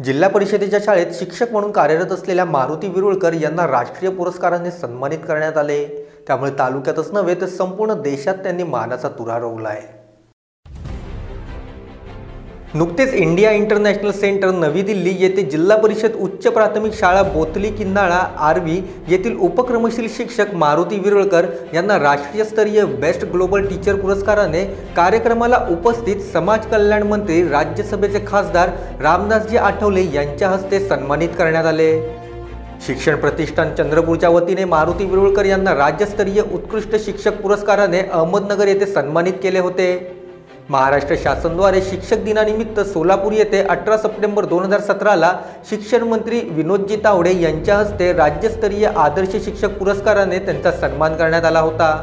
जिल्हा परिषदेच्या शाळेत शिक्षक म्हणून कार्यरत असलेल्या मारुती विरुळकर यांना राष्ट्रीय पुरस्काराने सन्मानित करण्यात आले. त्यामुळे तालुक्यातच नव्हे तर संपूर्ण देशात त्यांनी मानाचा तुरा रोवला आहे नुकतेच इंडिया इंटरनॅशनल सेंटर नवी दिल्ली येथे जिल्हा परिषद उच्च प्राथमिक शाळा बोतली किन्नाळा आरवी येथील उपक्रमशील शिक्षक मारुती विरळकर यांना राष्ट्रीय स्तरीय बेस्ट ग्लोबल टीचर पुरस्काराने कार्यक्रमाला उपस्थित समाज कल्याण मंत्री राज्यसभेचे खासदार रामदासजी आठवले यांच्या हस्ते सन्मानित करण्यात आले. शिक्षण प्रतिष्ठान चंद्रपूरच्या वतीने मारुती विरुळकर यांना राज्यस्तरीय उत्कृष्ट शिक्षक पुरस्काराने अहमदनगर येथे सन्मानित केले होते. महाराष्ट्र शासनद्वारे शिक्षक दिनानिमित्त सोलापूर येथे अठरा सप्टेंबर दोन हजार सतराला शिक्षण मंत्री विनोदजी तावडे यांच्या हस्ते राज्यस्तरीय आदर्श शिक्षक पुरस्काराने त्यांचा सन्मान करण्यात आला होता.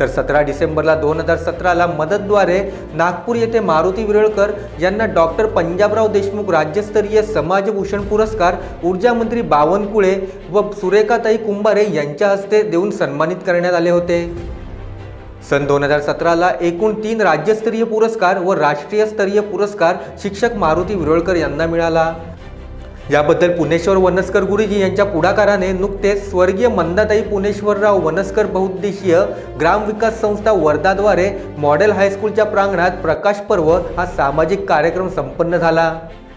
तर सतरा डिसेंबरला दोन हजार सतराला मदतद्वारे नागपूर येथे मारुती विरळकर यांना डॉक्टर पंजाबराव देशमुख राज्यस्तरीय समाजभूषण पुरस्कार ऊर्जा मंत्री बावनकुळे व सुरेखाताई कुंभारे यांच्या हस्ते देऊन सन्मानित करण्यात आले होते. सन दोन हजार सतराला एकूण तीन राज्यस्तरीय पुरस्कार व राष्ट्रीय स्तरीय पुरस्कार शिक्षक मारुती विरोळकर यांना मिळाला. याबद्दल पुणेश्वर वनस्कर गुरुजी यांच्या पुढाकाराने नुकतेच स्वर्गीय मंदाताई पुणेश्वरराव वनस्कर बहुउद्देशीय ग्रामविकास संस्था वर्धाद्वारे मॉडेल हायस्कूलच्या प्रांगणात प्रकाश पर्व हा सामाजिक कार्यक्रम संपन्न झाला.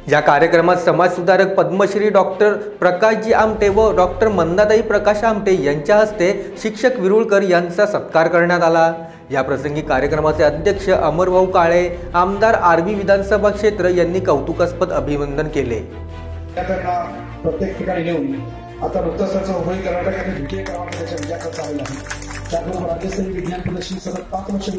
या कार्यक्रमात समाजसुधारक पद्मश्री डॉक्टर प्रकाशजी आमटे व डॉक्टर मंदाताई प्रकाश आमटे यांच्या हस्ते शिक्षक विरुळकर यांचा सत्कार करण्यात आला. या प्रसंगी कार्यक्रमाचे अध्यक्ष अमरभाऊ काळे आमदार आरबी विधानसभा क्षेत्र यांनी कौतुकास्पद अभिनंदन केले. प्रत्येक ठिकाणी नेऊन आता कर्नाटक आणि राज्यस्तरीय विज्ञान प्रदर्शन सतत पाच वर्ष